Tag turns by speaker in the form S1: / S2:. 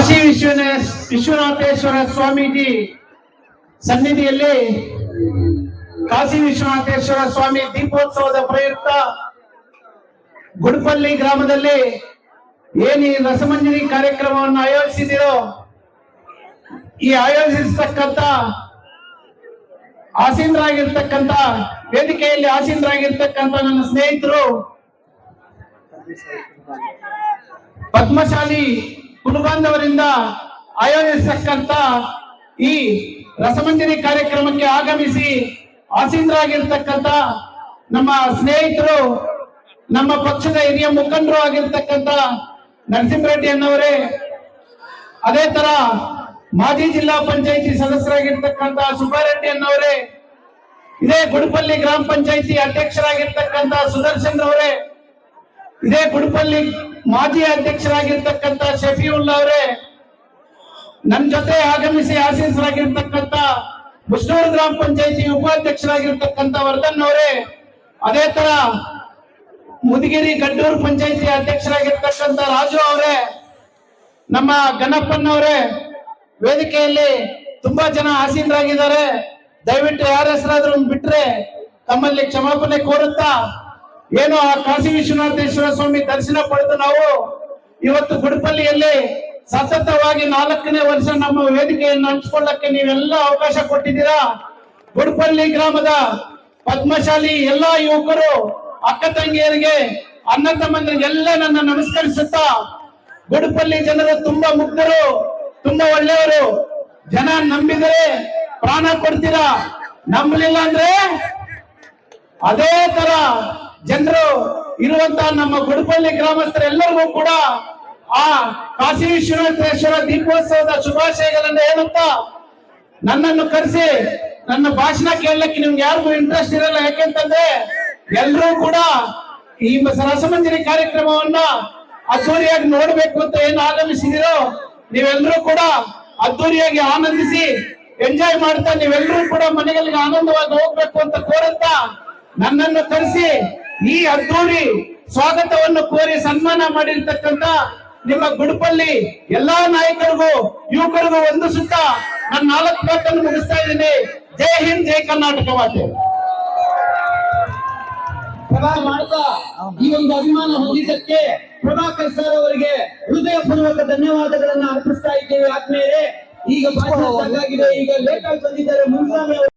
S1: ಕಾಶಿ ವಿಶ್ವನ ವಿಶ್ವನಾಥೇಶ್ವರ ಸ್ವಾಮೀಜಿ ಸನ್ನಿಧಿಯಲ್ಲಿ ಕಾಶಿ ವಿಶ್ವನಾಥೇಶ್ವರ ಸ್ವಾಮಿ ದೀಪೋತ್ಸವದ ಪ್ರಯುಕ್ತ ಗುಡ್ಪಲ್ಲಿ ಗ್ರಾಮದಲ್ಲಿ ಏನು ಈ ರಸಮಂಜರಿ ಕಾರ್ಯಕ್ರಮವನ್ನು ಆಯೋಜಿಸಿದಿರೋ ಈ ಆಯೋಜಿಸತಕ್ಕಂತ ಆಸೀನರಾಗಿರ್ತಕ್ಕಂತ, ವೇದಿಕೆಯಲ್ಲಿ ಆಸೀನರಾಗಿರ್ತಕ್ಕಂತ ನನ್ನ ಸ್ನೇಹಿತರು, ಪದ್ಮಶಾಲಿ ಕುಲಬಾಂಧವರಿಂದ ಆಯೋಜಿಸತಕ್ಕಂತ ಈ ರಸಮಂಜರಿ ಕಾರ್ಯಕ್ರಮಕ್ಕೆ ಆಗಮಿಸಿ ಆಸೀನರಾಗಿರ್ತಕ್ಕಂತ ನಮ್ಮ ಸ್ನೇಹಿತರು, ನಮ್ಮ ಪಕ್ಷದ ಹಿರಿಯ ಮುಖಂಡರು ಆಗಿರ್ತಕ್ಕಂತ ನರಸಿಂಹರೆಡ್ಡಿ ಅನ್ನವರೇ ಅದೇ ತರ ಮಾಜಿ ಜಿಲ್ಲಾ ಪಂಚಾಯಿತಿ ಸದಸ್ಯರಾಗಿರ್ತಕ್ಕಂತ ಸುಬ್ಬಾರೆಡ್ಡಿ ಅನ್ನವರೇ ಇದೇ ಗುಡಪಲ್ಲಿ ಗ್ರಾಮ ಪಂಚಾಯಿತಿ ಅಧ್ಯಕ್ಷರಾಗಿರ್ತಕ್ಕಂತ ಸುದರ್ಶನ್ ಅವರೇ ಇದೇ ಗುಡುಪಲ್ಲಿ ಮಾಜಿ ಅಧ್ಯಕ್ಷರಾಗಿರ್ತಕ್ಕಂತ ಶಫೀವುಲ್ಲಾ ಅವರೇ ನನ್ನ ಜೊತೆ ಆಗಮಿಸಿ ಆಶೀಸರಾಗಿರ್ತಕ್ಕಂತ ಮುಸ್ನೂರು ಗ್ರಾಮ ಪಂಚಾಯತಿ ಉಪಾಧ್ಯಕ್ಷರಾಗಿರ್ತಕ್ಕಂತ ವರ್ಧನ್ ಅವರೇ, ಅದೇ ತರ ಮುದಗಿರಿ ಗಡ್ಡೂರು ಪಂಚಾಯತಿ ಅಧ್ಯಕ್ಷರಾಗಿರ್ತಕ್ಕಂತ ರಾಜು ಅವರೇ, ನಮ್ಮ ಗಣಪನ್ನವರೇ ವೇದಿಕೆಯಲ್ಲಿ ತುಂಬಾ ಜನ ಆಸೀನರಾಗಿದ್ದಾರೆ. ದಯವಿಟ್ಟು ಯಾರ ಹೆಸರಾದ್ರೂ ಬಿಟ್ರೆ ತಮ್ಮಲ್ಲಿ ಕ್ಷಮಾಪಣೆ ಕೋರುತ್ತಾ ಏನು ಆ ಕಾಶಿ ವಿಶ್ವನಾಥೇಶ್ವರ ಸ್ವಾಮಿ ದರ್ಶನ ಪಡೆದು ನಾವು ಇವತ್ತು ಗುಡಪಲ್ಲಿಯಲ್ಲಿ ಸತತವಾಗಿ ನಾಲ್ಕನೇ ವರ್ಷ ನಮ್ಮ ವೇದಿಕೆಯನ್ನು ಹಂಚಿಕೊಳ್ಳಕ್ಕೆ ನೀವೆಲ್ಲ ಅವಕಾಶ ಕೊಟ್ಟಿದ್ದೀರಾ? ಗುಡಪಲ್ಲಿ ಗ್ರಾಮದ ಪದ್ಮಶಾಲಿ ಎಲ್ಲಾ ಯುವಕರು, ಅಕ್ಕ ತಂಗಿಯರಿಗೆ, ಅಣ್ಣ ತಮ್ಮಂದ್ರಿಗೆಲ್ಲ ನನ್ನ ನಮಸ್ಕರಿಸುತ್ತಾ, ಗುಡಪಲ್ಲಿ ಜನರು ತುಂಬಾ ಮುಗ್ಧರು, ತುಂಬಾ ಒಳ್ಳೆಯವರು. ಜನ ನಂಬಿದರೆ ಪ್ರಾಣ ಕೊಡ್ತೀರಾ? ನಂಬಲಿಲ್ಲ ಅಂದ್ರೆ ಅದೇ ತರ ಜನರು ಇರುವಂತ ನಮ್ಮ ಗುಡುಪಲ್ಲಿ ಗ್ರಾಮಸ್ಥರೆಲ್ಲರಿಗೂ ಕೂಡ ಆ ಕಾಶಿ ವಿಶ್ವನಾಥೇಶ್ವರ ದೀಪೋತ್ಸವದ ಶುಭಾಶಯಗಳನ್ನು ಹೇಳುತ್ತಾ ನನ್ನನ್ನು ಕರೆಸಿ ನನ್ನ ಭಾಷಣ ಕೇಳಲಿಕ್ಕೆ ನಿಮ್ಗೆ ಯಾರಿಗೂ ಇಂಟ್ರೆಸ್ಟ್ ಇರಲ್ಲ. ಯಾಕೆಂತಂದ್ರೆ ಎಲ್ಲರೂ ಕೂಡ ಈ ರಸಮಂಜರಿ ಕಾರ್ಯಕ್ರಮವನ್ನ ಅದ್ದೂರಿಯಾಗಿ ನೋಡ್ಬೇಕು ಅಂತ ಏನು ಆಗಮಿಸಿದಿರೋ ನೀವೆಲ್ಲರೂ ಕೂಡ ಅದ್ದೂರಿಯಾಗಿ ಆನಂದಿಸಿ ಎಂಜಾಯ್ ಮಾಡ್ತಾ ನೀವೆಲ್ಲರೂ ಕೂಡ ಮನೆಗಳಿಗೆ ಆನಂದವಾಗಿ ಹೋಗ್ಬೇಕು ಅಂತ ಕೋರಂತ ನನ್ನನ್ನು ಕರೆಸಿ ಈ ಅದ್ದೂರಿ ಸ್ವಾಗತವನ್ನು ಕೋರಿ ಸನ್ಮಾನ ಮಾಡಿರ್ತಕ್ಕಂತ ನಿಮ್ಮ ಗುಡುಪಲ್ಲಿ ಎಲ್ಲಾ ನಾಯಕರಿಗೂ, ಯುವಕರಿಗೂ ವಂದಿಸುತ್ತಾ ನನ್ನ ನಾಲ್ಕು ಮಾತನ್ನು ಮುಗಿಸ್ತಾ ಇದ್ದೀನಿ. ಜೈ ಹಿಂದ್, ಜೈ ಕರ್ನಾಟಕ ಮಾತೆ
S2: ಈ ಒಂದು ಅಭಿಮಾನ ಹೊಂದಿದ್ದಕ್ಕೆ ಪ್ರಭಾಕರ್ ಸರ್ ಅವರಿಗೆ ಹೃದಯ ಪೂರ್ವಕ ಧನ್ಯವಾದಗಳನ್ನ ಅರ್ಪಿಸ್ತಾ ಇದ್ದೇವೆ. ಆದ್ಮೇಲೆ ಈಗ ಈಗ ಲೇಟ್ ಬಂದಿದ್ದಾರೆ. ಅವರು